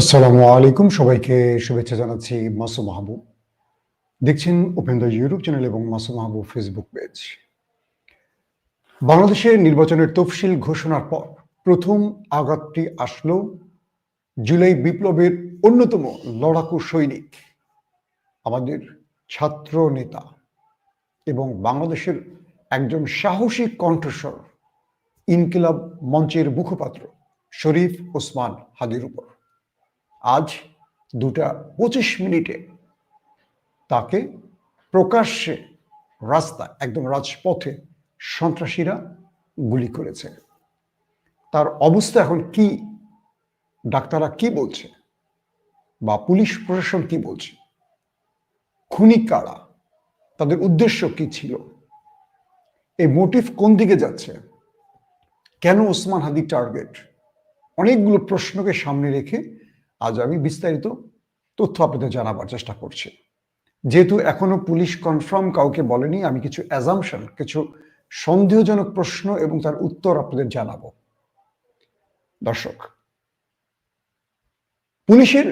আসসালামু আলাইকুম। সবাইকে শুভেচ্ছা জানাচ্ছি মাসু মাহবুব। দেখছেন উপেন্দ্র ইউটিউব চ্যানেল এবং মাসু মাহবুব ফেসবুক পেজ। বাংলাদেশের নির্বাচনের তফসিল ঘোষণার পর প্রথম আঘাতটি আসলো জুলাই বিপ্লবের অন্যতম লড়াকু সৈনিক, আমাদের ছাত্র নেতা এবং বাংলাদেশের একজন সাহসী কণ্ঠস্বর ইনকিলাব মঞ্চের মুখপাত্র শরীফ ওসমান হাদির উপর। আজ দুটা পঁচিশ মিনিটে তাকে প্রকাশ্যে রাস্তা, একদম রাজপথে সন্ত্রাসীরা গুলি করেছে। তার অবস্থা এখন কি? ডাক্তাররা কি বলছে? বা পুলিশ প্রশাসন কি বলছে? খুনি কারা? তাদের উদ্দেশ্য কি ছিল? এই মোটিভ কোন দিকে যাচ্ছে? কেন ওসমান হাদি টার্গেট? অনেকগুলো প্রশ্নকে সামনে রেখে আজ আমি বিস্তারিত তথ্য আপনাদের জানাবার চেষ্টা করছি। যেহেতু এখনও পুলিশ কনফার্ম কাউকে বলেনি, আমি কিছু অ্যাজামশন কিছু সন্দেহজনক প্রশ্ন এবং তার উত্তর আপনাদের জানাব। দর্শক, পুলিশের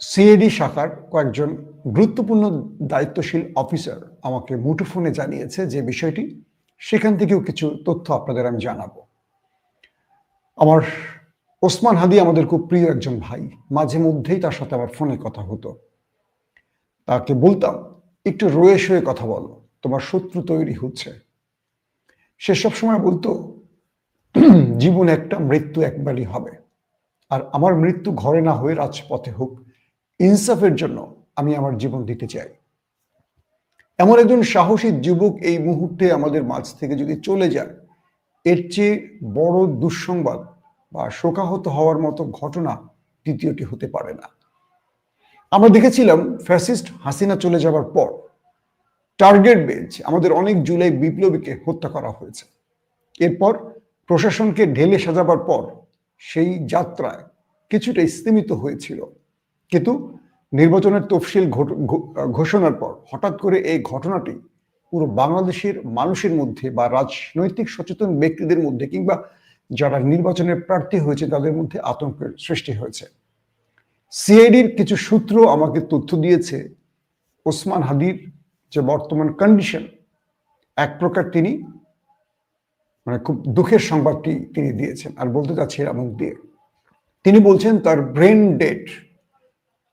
সিএডি শাখার কয়েকজন গুরুত্বপূর্ণ দায়িত্বশীল অফিসার আমাকে মুঠোফোনে জানিয়েছে যে বিষয়টি, সেখান থেকেও কিছু তথ্য আপনাদের আমি জানাব। আমার ওসমান হাদি আমাদের খুব প্রিয় একজন ভাই। মাঝে মধ্যেই তার সাথে আমার ফোনে কথা হতো। তাকে বলতাম, একটু রয়ে শয়ে কথা বলো, তোমার শত্রু তৈরি হচ্ছে। সে সব সময় বলতো, জীবন একটা, মৃত্যু একবারই হবে। আর আমার মৃত্যু ঘরে না হয়ে রাজপথে হোক, ইনসাফের জন্য আমি আমার জীবন দিতে চাই। এমন একজন সাহসী যুবক এই মুহূর্তে আমাদের মাঝ থেকে যদি চলে যায়, এর চেয়ে বড় দুঃসংবাদ বা শোকাহত হওয়ার মতো ঘটনা দ্বিতীয়টি হতে পারে না। আমরা দেখেছিলাম ফ্যাসিস্ট হাসিনা চলে যাওয়ার পর টার্গেট বেঞ্চ, আমাদের অনেক জুলাই বিপ্লবীকে হত্যা করা হয়েছে। এরপর প্রশাসনকে ঢেলে সাজাবার পর সেই যাত্রায় কিছুটা স্তীমিত হয়েছিল। কিন্তু নির্বাচনের তফসিল ঘোষণার পর হঠাৎ করে এই ঘটনাটি পুরো বাংলাদেশের মানুষের মধ্যে বা রাজনৈতিক সচেতন ব্যক্তিদের মধ্যে কিংবা যারা নির্বাচনের প্রার্থী হয়েছে, তাদের মধ্যে আতঙ্কের সৃষ্টি হয়েছে। সিআইডির কিছু সূত্র আমাকে তথ্য দিয়েছে, ওসমান হাদির যে বর্তমান কন্ডিশন এক প্রকার তিনি মানে খুব দুঃখের সংবাদটি তিনি দিয়েছেন, আর বলতে চাচ্ছি এমন দিয়ে। তিনি বলছেন, তার ব্রেন ডেট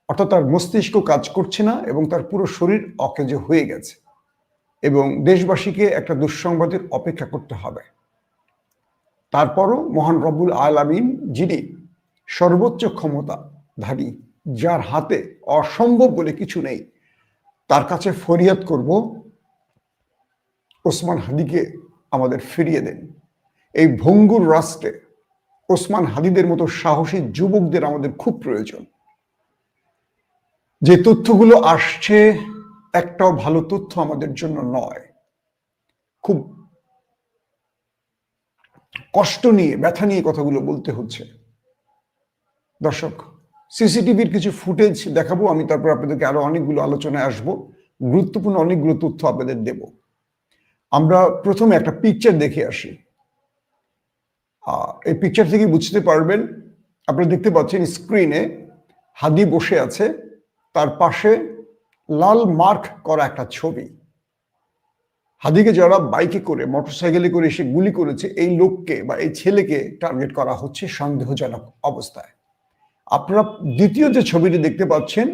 অর্থাৎ তার মস্তিষ্ক কাজ করছে না এবং তার পুরো শরীর অকেজে হয়ে গেছে এবং দেশবাসীকে একটা দুঃসংবাদের অপেক্ষা করতে হবে। তারপরও মহান রব্বুল আলামিন, যিনি সর্বোচ্চ ক্ষমতাধারী, যার হাতে অসম্ভব বলে কিছু নেই, তার কাছে ফরিয়াদ করব, ওসমান হাদিকে আমাদের ফিরিয়ে দেন। এই ভঙ্গুর রাষ্ট্রে ওসমান হাদিদের মতো সাহসী যুবকদের আমাদের খুব প্রয়োজন। যে তথ্যগুলো আসছে, একটাও ভালো তথ্য আমাদের জন্য নয়। খুব কষ্ট নিয়ে, ব্যথা নিয়ে কথাগুলো বলতে হচ্ছে। দর্শক, সিসিটিভির কিছু ফুটেজ দেখাবো, আমি তারপর আপনাদেরকে আরও অনেকগুলো আলোচনায় আসব। গুরুত্বপূর্ণ অনেকগুলো তথ্য আপনাদের দেব। আমরা প্রথমে একটা পিকচার দেখে আসি। এই পিকচার থেকে বুঝতে পারবেন, আপনারা দেখতে পাচ্ছেন স্ক্রিনে হাদি বসে আছে, তার পাশে লাল মার্ক করা একটা ছবি। হাদিকে যারা বাইকে করে, মোটরসাইকেলে করে এসে গুলি করেছে, এই লোককে বা এই ছেলেকে টার্গেট করা হচ্ছে সন্দেহজনক অবস্থায়। আপনারা দ্বিতীয় যে ছবিটি দেখতে পাচ্ছেন,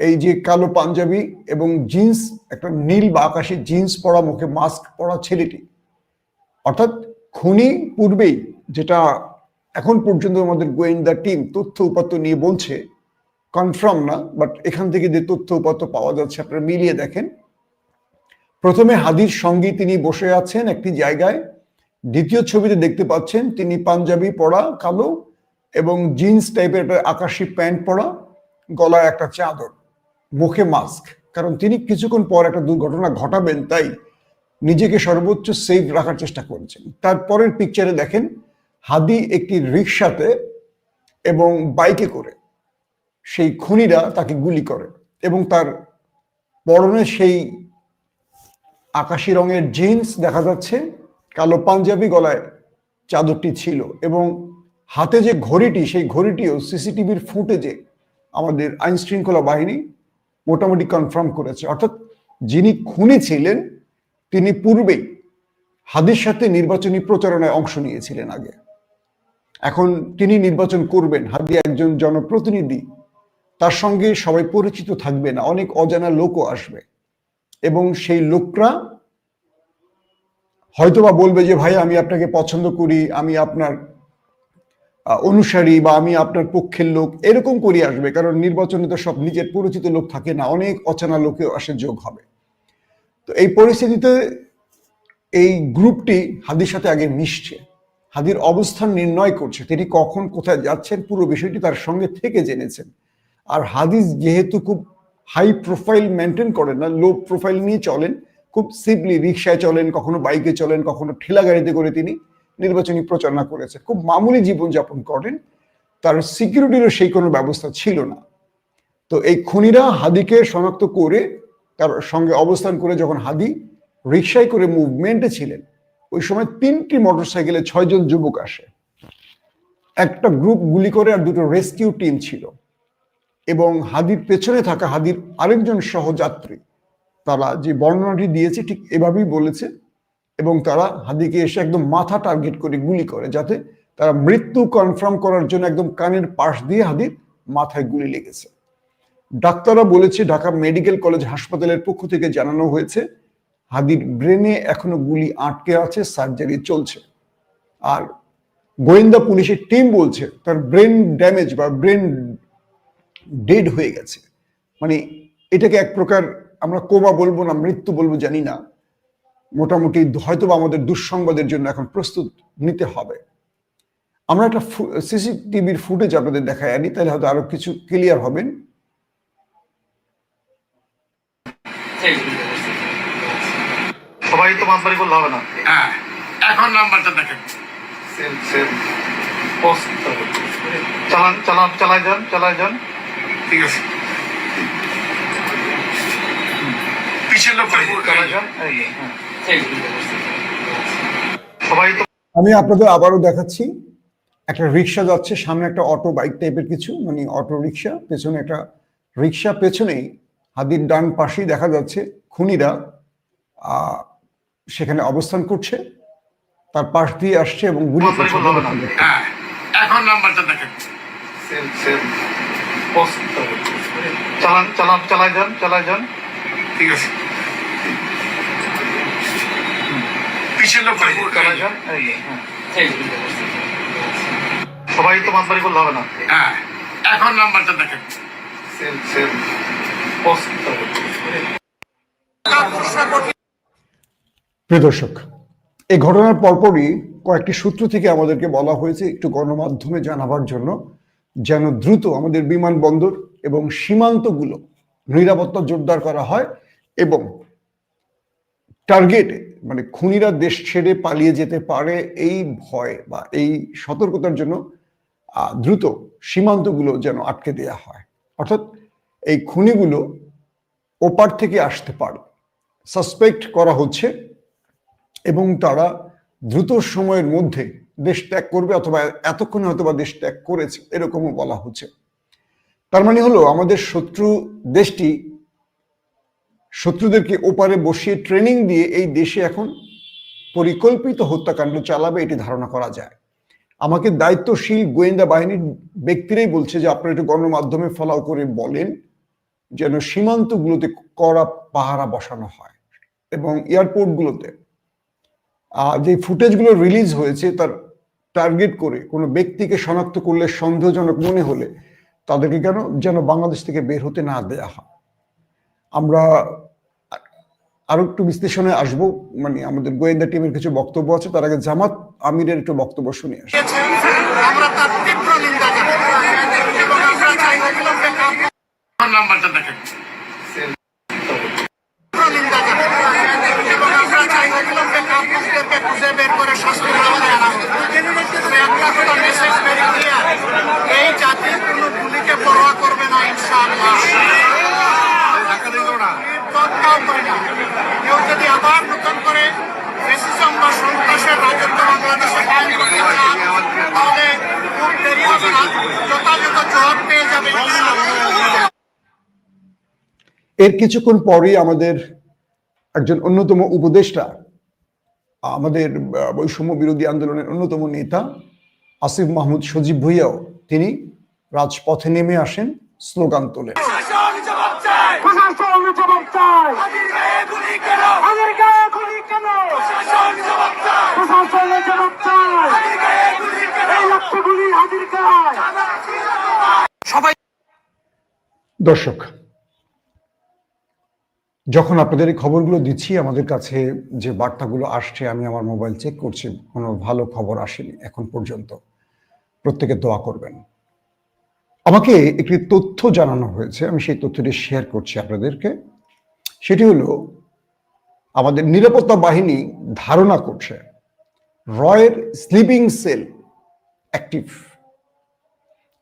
এই যে কালো পাঞ্জাবি এবং জিন্স একটা নীল বা আকাশি জিন্স পরা মুখে মাস্ক পরা ছেলেটি। অর্থাৎ খুনি পূর্বেই যেটা এখন পর্যন্ত আমাদের গোয়েন্দা টিম তথ্য উপাত্ত নিয়ে বলছে কনফার্ম না বাট এখান থেকে যে তথ্য উপাত্ত পাওয়া যাচ্ছে, আপনারা মিলিয়ে দেখেন। প্রথমে হাদির সঙ্গী তিনি বসে আছেন একটি জায়গায়। দ্বিতীয় ছবিতে দেখতে পাচ্ছেন তিনি পাঞ্জাবি পরা, কালো এবং জিন্স টাইপের একটা আকাশি প্যান্ট পরা, গলায় একটা চাদর, মুখে মাস্ক। কারণ তিনি কিছুক্ষণ পর একটা দুর্ঘটনা ঘটাবেন, তাই নিজেকে সর্বোচ্চ সেফ রাখার চেষ্টা করছেন। তারপরের পিকচারে দেখেন, হাদি একটি রিক্সাতে এবং বাইকে করে সেই খুনিরা তাকে গুলি করে এবং তার পরনে সেই আকাশি রঙের জিন্স দেখা যাচ্ছে, কালো পাঞ্জাবি গলায় চাদরটি ছিল এবং হাতে যে ঘড়িটি, সেই ঘড়িটিও সিসিটিভির ফুটেজে আমাদের আইন শৃঙ্খলা বাহিনী মোটামুটি কনফার্ম করেছে। অর্থাৎ যিনি খুনি ছিলেন, তিনি পূর্বেই হাদির সাথে নির্বাচনী প্রচারণায় অংশ নিয়েছিলেন আগে। এখন তিনি নির্বাচন করবেন, হাদি একজন জনপ্রতিনিধি, তার সঙ্গে সবাই পরিচিত থাকবে না, অনেক অজানা লোকও আসবে। এবং সেই লোকরা হয়তোবা বলবে যে, ভাই, আমি আপনাকে পছন্দ করি, আমি আপনার অনুসারী বা আমি আপনার পক্ষের লোক। এরকম করে আসবে, কারণ নির্বাচনে তো সব নিজের পরিচিত লোক থাকে না, অনেক অচেনা লোকেও আসে, যোগ হবে। তো এই পরিস্থিতিতে এই গ্রুপটি হাদির সাথে আগে মিশছে। হাদির অবস্থান নির্ণয় করছে, তিনি কখন কোথায় যাচ্ছেন, পুরো বিষয়টি তার সঙ্গে থেকে জেনেছেন। আর হাদিস যেহেতু খুব হাই প্রোফাইল মেনটেন করেন না লো প্রোফাইল নিয়ে চলেন, খুব সিম্পলি রিক্সায় চলেন, কখনো বাইকে চলেন, কখনো ঠেলা গাড়িতে করে তিনি নির্বাচনী প্রচারণা করেছেন। খুব মামুলি জীবনযাপন করেন, তার সিকিউরিটিরও সেই কোনো ব্যবস্থা ছিল না। তো এই খুনিরা হাদিকে শনাক্ত করে, তার সঙ্গে অবস্থান করে যখন হাদি রিক্সায় করে মুভমেন্টে ছিলেন, ওই সময় তিনটি মোটরসাইকেলে ছয়জন যুবক আসে। একটা গ্রুপ গুলি করে আর দুটো রেস্কিউ টিম ছিল। এবং হাদির পেছনে থাকা হাদির আরেকজন সহযাত্রী, তারা যে বর্ণনাটি দিয়েছে ঠিক এভাবেই বলেছে এবং তারা হাদিকে এসে একদম মাথা টার্গেট করে গুলি করে যাতে তারা মৃত্যু কনফার্ম করার জন্য একদম কানের পাশ দিয়ে হাদির মাথায় গুলি লেগেছে। ডাক্তাররা বলেছে, ঢাকা মেডিকেল কলেজ হাসপাতালের পক্ষ থেকে জানানো হয়েছে, হাদির ব্রেনে এখনও গুলি আটকে আছে সার্জারি চলছে। আর গোয়েন্দা পুলিশের টিম বলছে, তার ব্রেন ড্যামেজ বা ব্রেন ডেড হয়ে গেছে। মানে এটাকে এক প্রকার আমরা কোমা বলব না মৃত্যু বলব জানি না। মোটামুটি হয়তো বা আমাদের দুঃসংবাদের জন্য এখন প্রস্তুত নিতে হবে। আমরা একটা সিসিটিভির ফুটেজ আপনাদের দেখায় আনি তাহলে হয়তো আরও কিছু ক্লিয়ার হবেন। সবাই তো মাতবাড়ি করলে হবে না। হ্যাঁ এখন নাম্বারটা দেখেন। চালান চালান চালাই যান চালাই যান। ঠিক আছে। পিছের হ্যাঁ। সবাই তো আমি আপনাদের আবারও দেখাচ্ছি একটা রিক্সা যাচ্ছে সামনে একটা অটো বাইক টাইপের কিছু মানে অটো রিক্সা পেছনে একটা রিক্সা পেছনেই হাদির ডান পাশেই দেখা যাচ্ছে খুনিরা আহ, সেখানে অবস্থান করছে তার পাশ দিয়ে আসছে এবং গুলি হ্যাঁ এখন নাম্বারটা দেখেন। চালান চালান চালাই যান চালাই যান। ঠিক আছে। পিছের লোক চালাই যান। হ্যাঁ। সবাই তো করলে হবে না? হ্যাঁ। এখন নাম্বারটা দেখেন। প্রিয় দর্শক এই ঘটনার পরপরই কয়েকটি সূত্র থেকে আমাদেরকে বলা হয়েছে একটু গণমাধ্যমে জানাবার জন্য। যেন দ্রুত আমাদের বিমানবন্দর এবং সীমান্তগুলো নিরাপত্তা জোরদার করা হয় এবং টার্গেটে মানে খুনিরা দেশ ছেড়ে পালিয়ে যেতে পারে এই ভয় বা এই সতর্কতার জন্য দ্রুত সীমান্তগুলো যেন আটকে দেয়া হয়। অর্থাৎ এই খুনিগুলো ওপার থেকে আসতে পারে সাসপেক্ট করা হচ্ছে এবং তারা দ্রুত সময়ের মধ্যে দেশ ত্যাগ করবে অথবা এতক্ষণে হয়তো বা দেশ ত্যাগ করেছে, এরকমও বলা হচ্ছে। তার মানে হলো, আমাদের শত্রু দেশটি শত্রুদেরকে ওপারে বসিয়ে ট্রেনিং দিয়ে এই দেশে এখন পরিকল্পিত হত্যাকাণ্ড চালাবে এটি ধারণা করা যায়। আমাকে দায়িত্বশীল গোয়েন্দা বাহিনীর ব্যক্তিরাই বলছে যে, আপনারা একটু গণমাধ্যমে ফলাও করে বলেন যেন সীমান্তগুলোতে কড়া পাহারা বসানো হয় এবং এয়ারপোর্টগুলোতে যে ফুটেজগুলো রিলিজ হয়েছে, তার টার্গেট করে কোনো ব্যক্তিকে শনাক্ত করলে সন্দেহজনক মনে হলে তাদেরকে কেন যেন বাংলাদেশ থেকে বের হতে না দেয়া হয়? আমরা আরও একটু বিশ্লেষণে আসব। মানে আমাদের গোয়েন্দা টিমের কিছু বক্তব্য আছে, তার আগে জামাত আমিরের একটু বক্তব্য শুনে আসি। আমরা তার তীব্র নিন্দা জানাই এবং আমরা চাই অবিলম্বে কাম- এখন নাম্বারটা দেখেন তীব্র নিন্দা জানাই এবং আমরা চাই অবিলম্বে কাপুরুষদেরকে খুঁজে বের করে শাস্তির আওতায় আনা হোক। তবে একটা কথা মেসেজ বের দিয়ে এই জাতি কোনো গুলিকে পরোয়া করবে না ইনশাআল্লাহ তৎকাল করে না কেউ যদি আবার নতুন করে ফেসিজম বা সন্ত্রাসের রাজত্ব বাংলাদেশে কায়েম করতে চান তাহলে সব পেয়ে যাবে ইনশাআল্লাহ। এর কিছুক্ষণ পরেই আমাদের একজন অন্যতম উপদেষ্টা আমাদের বৈষম্য বিরোধী আন্দোলনের অন্যতম নেতা আসিফ মাহমুদ সজীব ভুইয়াও তিনি রাজপথে নেমে আসেন স্লোগান তোলেন। দর্শক যখন আপনাদের এই খবরগুলো দিচ্ছি, আমাদের কাছে যে বার্তাগুলো আসছে, আমি আমার মোবাইল চেক করছি, কোনো ভালো খবর আসেনি এখন পর্যন্ত। প্রত্যেকে দোয়া করবেন। আমাকে একটি তথ্য জানানো হয়েছে, আমি সেই তথ্যটি শেয়ার করছি আপনাদেরকে। সেটি হলো, আমাদের নিরাপত্তা বাহিনী ধারণা করছে, রয়ের স্লিপিং সেল অ্যাক্টিভ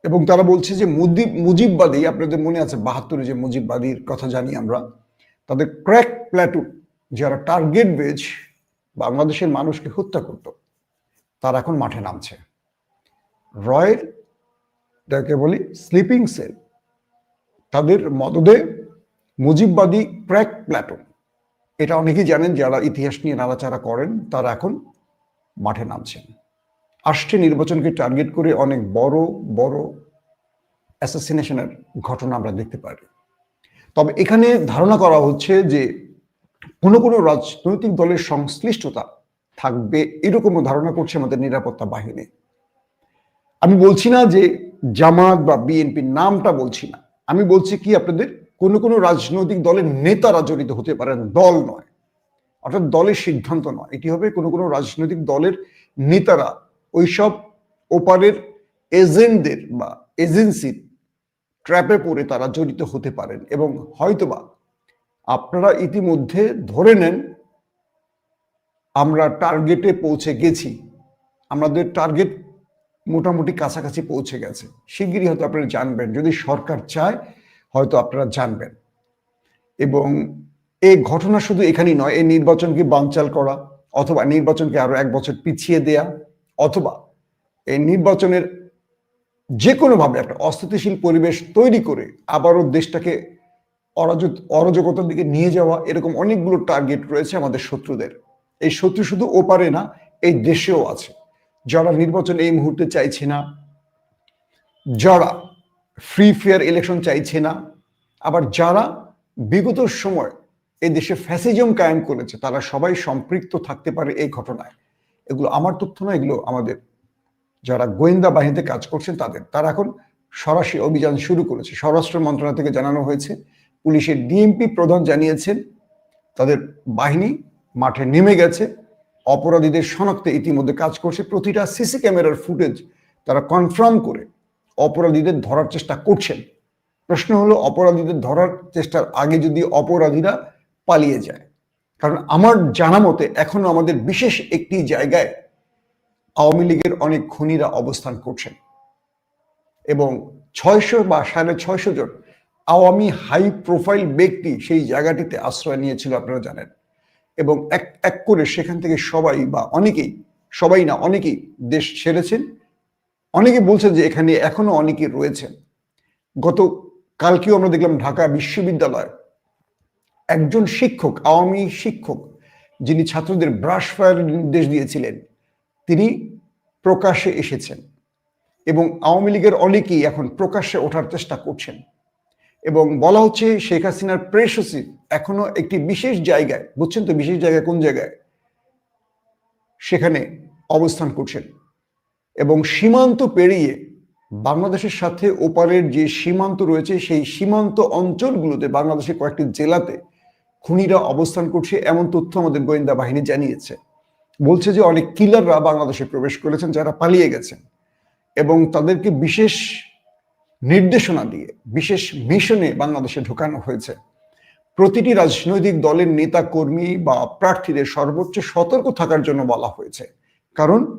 এবং তারা বলছে যে মুজিব মুজিববাদী, আপনাদের মনে আছে বাহাত্তরে যে মুজিববাদীর কথা জানি আমরা তাদের ক্র্যাক প্ল্যাটুন যারা টার্গেট বেজ বাংলাদেশের মানুষকে হত্যা করত, তারা এখন মাঠে নামছে। রয়ের, যাকে বলি স্লিপিং সেল তাদের মদদে মুজিববাদী ক্র্যাক প্ল্যাটুন এটা অনেকেই জানেন যারা ইতিহাস নিয়ে নাড়াচাড়া করেন, তারা এখন মাঠে নামছেন। আসছে নির্বাচনকে টার্গেট করে অনেক বড় বড় অ্যাসাসিনেশনের ঘটনা আমরা দেখতে পারি। তবে এখানে ধারণা করা হচ্ছে যে কোনো কোনো রাজনৈতিক দলের সংশ্লিষ্টতা থাকবে এরকমও ধারণা করছে আমাদের নিরাপত্তা বাহিনী। আমি বলছি না যে জামাত বা বিএনপির নামটা বলছি না। আমি বলছি কি আপনাদের কোনো কোনো রাজনৈতিক দলের নেতারা জড়িত হতে পারেন, দল নয়। অর্থাৎ দলের সিদ্ধান্ত নয়। এটি হবে কোনো কোনো রাজনৈতিক দলের নেতারা ওইসব ওপারের এজেন্টদের বা এজেন্সির ট্র্যাপে পড়ে তারা জড়িত হতে পারেন এবং হয়তোবা আপনারা ইতিমধ্যে ধরে নেন আমরা টার্গেটে পৌঁছে গেছি। আমাদের টার্গেট মোটামুটি কাছাকাছি পৌঁছে গেছে। শিগগিরই হয়তো আপনারা জানবেন। যদি সরকার চায়, হয়তো আপনারা জানবেন। এবং এই ঘটনা শুধু এখানেই নয়, এই নির্বাচনকে বানচাল করা অথবা নির্বাচনকে আরও এক বছর পিছিয়ে দেয়া অথবা এই নির্বাচনের যে কোনোভাবে একটা অস্থিতিশীল পরিবেশ তৈরি করে আবারও দেশটাকে অরাজক, অরাজকতার দিকে নিয়ে যাওয়া, এরকম অনেকগুলো টার্গেট রয়েছে আমাদের শত্রুদের। এই শত্রু শুধু ওপারে না, এই দেশেও আছে। যারা নির্বাচন এই মুহূর্তে চাইছে না, যারা ফ্রি ফেয়ার ইলেকশন চাইছে না, আবার যারা বিগত সময় এই দেশে ফ্যাসিজম কায়েম করেছে, তারা সবাই সম্পৃক্ত থাকতে পারে এই ঘটনায়। এগুলো আমার তথ্য না, এগুলো আমাদের যারা গোয়েন্দা বাহিনীতে কাজ করছেন তাদের। তারা এখন সরাসরি অভিযান শুরু করেছে। স্বরাষ্ট্র মন্ত্রণালয় থেকে জানানো হয়েছে, পুলিশের ডিএমপি প্রধান জানিয়েছেন, তাদের বাহিনী মাঠে নেমে গেছে। অপরাধীদের শনাক্তে ইতিমধ্যে কাজ করছে। প্রতিটা সিসি ক্যামেরার ফুটেজ তারা কনফার্ম করে অপরাধীদের ধরার চেষ্টা করছেন। প্রশ্ন হলো, অপরাধীদের ধরার চেষ্টার আগে যদি অপরাধীরা পালিয়ে যায়। কারণ আমার জানা মতে এখনও আমাদের বিশেষ একটি জায়গায় আওয়ামী লীগের অনেক খুনিরা অবস্থান করছেন। এবং ছয়শো বা সাড়ে ছয়শো জন আওয়ামী হাই প্রোফাইল ব্যক্তি সেই জায়গাটিতে আশ্রয় নিয়েছিল, আপনারা জানেন। এবং এক এক করে সেখান থেকে সবাই বা অনেকেই, সবাই না, অনেকেই দেশ ছেড়েছেন। অনেকে বলছেন যে এখানে এখনও অনেকে রয়েছেন। গত কালকেও আমরা দেখলাম ঢাকা বিশ্ববিদ্যালয় একজন শিক্ষক, আওয়ামী শিক্ষক, যিনি ছাত্রদের ব্রাশ ফায়ারের নির্দেশ দিয়েছিলেন তিনি প্রকাশ্যে এসেছেন এবং আওয়ামী লীগের অনেকেই এখন প্রকাশ্যে ওঠার চেষ্টা করছেন। এবং বলা হচ্ছে শেখ হাসিনার প্রেস সচিব এখনও একটি বিশেষ জায়গায়, বুঝছেন তো বিশেষ জায়গায় কোন জায়গায়? সেখানে অবস্থান করছেন। এবং সীমান্ত পেরিয়ে বাংলাদেশের সাথে ওপারের যে সীমান্ত রয়েছে, সেই সীমান্ত অঞ্চলগুলোতে বাংলাদেশের কয়েকটি জেলাতে খুনিরা অবস্থান করছে, এমন তথ্য আমাদের গোয়েন্দা বাহিনী জানিয়েছে। বলছে যে অনেক কিলাররা বাংলাদেশে প্রবেশ করেছেন যারা পালিয়ে গেছেন এবং তাদেরকে বিশেষ নির্দেশনা দিয়ে, বিশেষ মিশনে বাংলাদেশে ঢোকানো হয়েছে। প্রতিটি রাজনৈতিক দলের নেতা কর্মী বা প্রার্থীদের সর্বোচ্চ সতর্ক থাকার জন্য বলা হয়েছে। কারণ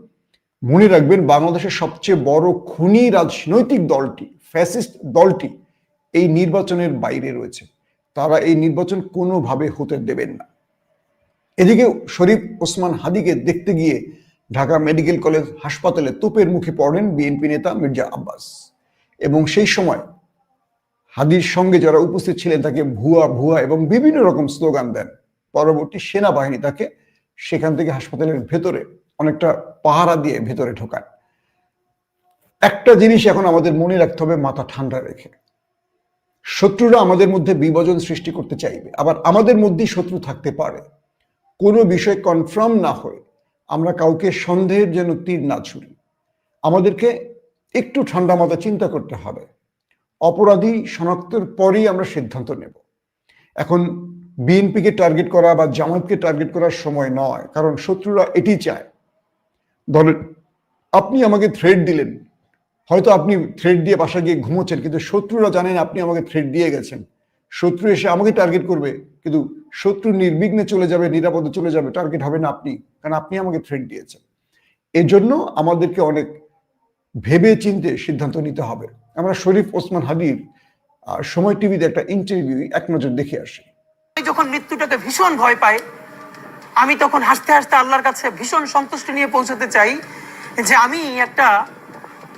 মনে রাখবেন, বাংলাদেশের সবচেয়ে বড় খুনি রাজনৈতিক দলটি, ফ্যাসিস্ট দলটি এই নির্বাচনের বাইরে রয়েছে। তারা এই নির্বাচন কোনোভাবে হতে দেবেন না। এদিকে শরীফ ওসমান হাদিকে দেখতে গিয়ে ঢাকা মেডিকেল কলেজ হাসপাতালে তোপের মুখে পড়েন বিএনপি নেতা মির্জা আব্বাস। এবং সেই সময় হাদির সঙ্গে যারা উপস্থিত ছিলেন তাকে ভুয়া ভুয়া এবং বিভিন্ন রকম স্লোগান দেন। পরবর্তী সেনাবাহিনী তাকে সেখান থেকে হাসপাতালের ভেতরে অনেকটা পাহারা দিয়ে ভেতরে ঢোকান। একটা জিনিস এখন আমাদের মনে রাখতে হবে, মাথা ঠান্ডা রেখে। শত্রুরা আমাদের মধ্যে বিভাজন সৃষ্টি করতে চাইবে, আবার আমাদের মধ্যেই শত্রু থাকতে পারে। কোনো বিষয় কনফার্ম না হয়ে আমরা কাউকে সন্দেহের যেন তীর না ছুড়ি। আমাদেরকে একটু ঠান্ডা মাথা চিন্তা করতে হবে। অপরাধী শনাক্তের পরেই আমরা সিদ্ধান্ত নেব। এখন বিএনপিকে টার্গেট করা বা জামাতকে টার্গেট করার সময় নয়, কারণ শত্রুরা এটি চায়। ধরেন, আপনি আমাকে থ্রেড দিলেন। হয়তো আপনি থ্রেড দিয়ে বাসা গিয়ে ঘুমোচ্ছেন, কিন্তু শত্রুরা জানেন আপনি আমাকে থ্রেড দিয়ে গেছেন। শত্রু এসে আমাকে টার্গেট করবে, কিন্তু শত্রু নির্বিঘ্নে চলে যাবে, নিরাপদে চলে যাবে টার্গেট হবে না আপনি, কারণ আপনি আমাকে থ্রেড দিয়েছেন। এজন্য আমাদেরকে অনেক ভেবে চিনতে সিদ্ধান্ত নিতে হবে। আমরা শরীফ ওসমান হাদির সময় টিভিতে একটা ইন্টারভিউ এক নজর দেখে আসি। যখন মৃত্যুটাকে ভীষণ ভয় পাই, আমি তখন হাসতে হাসতে আল্লাহর কাছে ভীষণ সন্তুষ্টি নিয়ে পৌঁছাতে চাই যে আমি একটা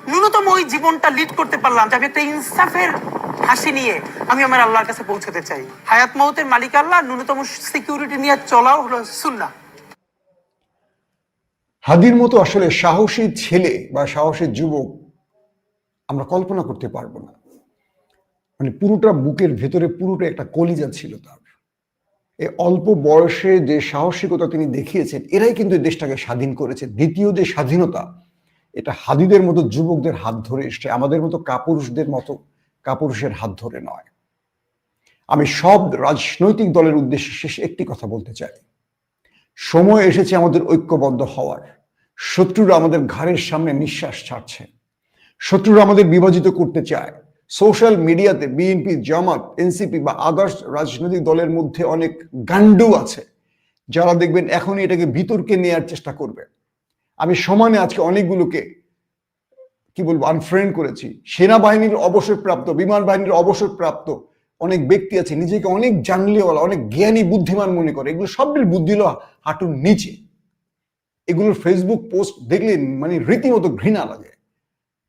ন্যূনতম ওই জীবনটা লিড করতে পারলাম, যে আমি একটা ইনসাফের হাসি নিয়ে আমি আমার আল্লাহর কাছে পৌঁছতে চাই। হায়াত মৌতের মালিক আল্লাহ, ন্যূনতম সিকিউরিটি নিয়ে চলাও হলো সুন্নাহ। হাদির মতো আসলে সাহসী ছেলে বা সাহসী যুবক আমরা কল্পনা করতে পারব না। মানে পুরোটা বুকের ভেতরে পুরোটা একটা কলিজা ছিল তার। এই অল্প বয়সে যে সাহসিকতা তিনি দেখিয়েছেন, এরাই কিন্তু দেশটাকে স্বাধীন করেছে। দ্বিতীয় যে স্বাধীনতা, এটা হাদিদের মতো যুবকদের হাত ধরে এসছে, আমাদের মতো কাপুরুষদের মতো। কাপুরুষের হাত ধরে নয়। আমি সব রাজনৈতিক দলের উদ্দেশ্যে শেষে একটি কথা বলতে চাই। সময় এসেছে আমাদের ঐক্যবদ্ধ হওয়ার। শত্রুরা আমাদের ঘাড়ের সামনে নিঃশ্বাস ছাড়ছে। শত্রুরা আমাদের বিভাজিত করতে চায়। সোশ্যাল মিডিয়াতে বিএনপি জামাত এনসিপি বা আদার্স রাজনৈতিক দলের মধ্যে অনেক গান্ডু আছে। যারা দেখবেন এখনই এটাকে বিতর্কে নেয়ার চেষ্টা করবে। আমি সমানে আজকে অনেকগুলোকে কি বলব আনফ্রেন্ড করেছি। সেনাবাহিনীর অবসরপ্রাপ্ত বিমান বাহিনীর অবসরপ্রাপ্ত অনেক ব্যক্তি আছে, নিজেকে অনেক জানলেওয়ালা, অনেক জ্ঞানী, বুদ্ধিমান মনে করে। এগুলো সবের বুদ্ধি হলো হাঁটুর নিচে। এগুলোর ফেসবুক পোস্ট দেখলে মানে রীতিমতো ঘৃণা লাগে।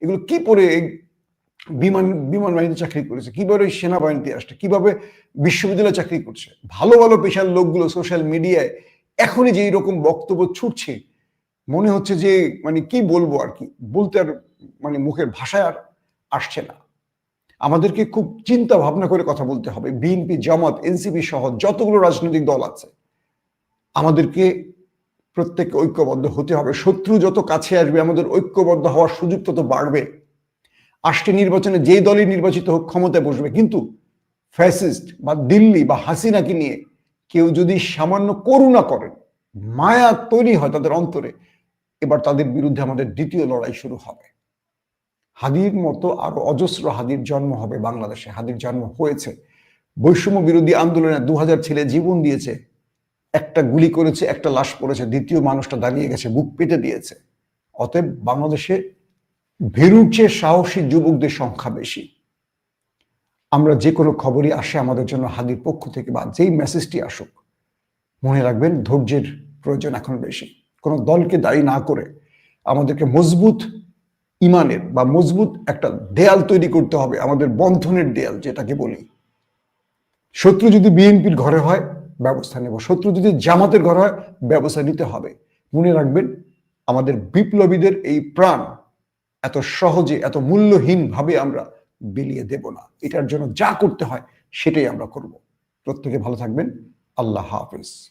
এগুলো কি পরে বিমান বিমান বাহিনীতে চাকরি করেছে? কীভাবে সেনাবাহিনীতে আসছে? কীভাবে বিশ্ববিদ্যালয়ে চাকরি করছে? ভালো ভালো পেশার লোকগুলো সোশ্যাল মিডিয়ায় এখনই যে রকম বক্তব্য ছুটছে, মনে হচ্ছে যে মানে কি বলব আর কি? বলতে আর মানে মুখের ভাষায় আর আসছে না। আমাদেরকে খুব চিন্তা ভাবনা করে কথা বলতে হবে। বিএনপি জামাত এনসিপি সহ যতগুলো রাজনৈতিক দল আছে, আমাদেরকে প্রত্যেককে ঐক্যবদ্ধ হতে হবে। শত্রু যত কাছে আসবে, আমাদের ঐক্যবদ্ধ হওয়ার সুযোগ তত বাড়বে। আসছে নির্বাচনে যেই দলই নির্বাচিত হোক, ক্ষমতায় বসবে। কিন্তু ফ্যাসিস্ট বা দিল্লি বা হাসিনাকে নিয়ে কেউ যদি সামান্য করুণা করেন মায়া তৈরি হয় তাদের অন্তরে, এবার তাদের বিরুদ্ধে আমাদের দ্বিতীয় লড়াই শুরু হবে। হাদির মতো আরও অজস্র হাদির জন্ম হবে বাংলাদেশে। হাদির জন্ম হয়েছে। বৈষম্য বিরোধী আন্দোলনে দু হাজার ছেলে জীবন দিয়েছে। একটা গুলি করেছে, একটা লাশ পড়েছে, দ্বিতীয় মানুষটা দাঁড়িয়ে গেছে, বুক পেতে দিয়েছে। অতএব বাংলাদেশে ভেরুর চেয়ে সাহসী যুবকদের সংখ্যা বেশি। আমরা যে কোনো খবরই আসে আমাদের জন্য হাদির পক্ষ থেকে বা যেই মেসেজটি আসুক, মনে রাখবেন ধৈর্যের প্রয়োজন এখন বেশি। কোনো দলকে দায়ী না করে আমাদেরকে মজবুত ইমানের বা মজবুত একটা দেয়াল তৈরি করতে হবে, আমাদের বন্ধনের দেয়াল যেটাকে বলি। শত্রু যদি বিএনপির ঘরে হয়, ব্যবস্থা নেব। শত্রু যদি জামাতের ঘরে হয়, ব্যবস্থা নিতে হবে। মনে রাখবেন, আমাদের বিপ্লবীদের এই প্রাণ এত সহজে, এত মূল্যহীন ভাবে আমরা বিলিয়ে দেব না। এটার জন্য যা করতে হয়, সেটাই আমরা করব। প্রত্যেকে ভালো থাকবেন। আল্লাহ হাফিজ।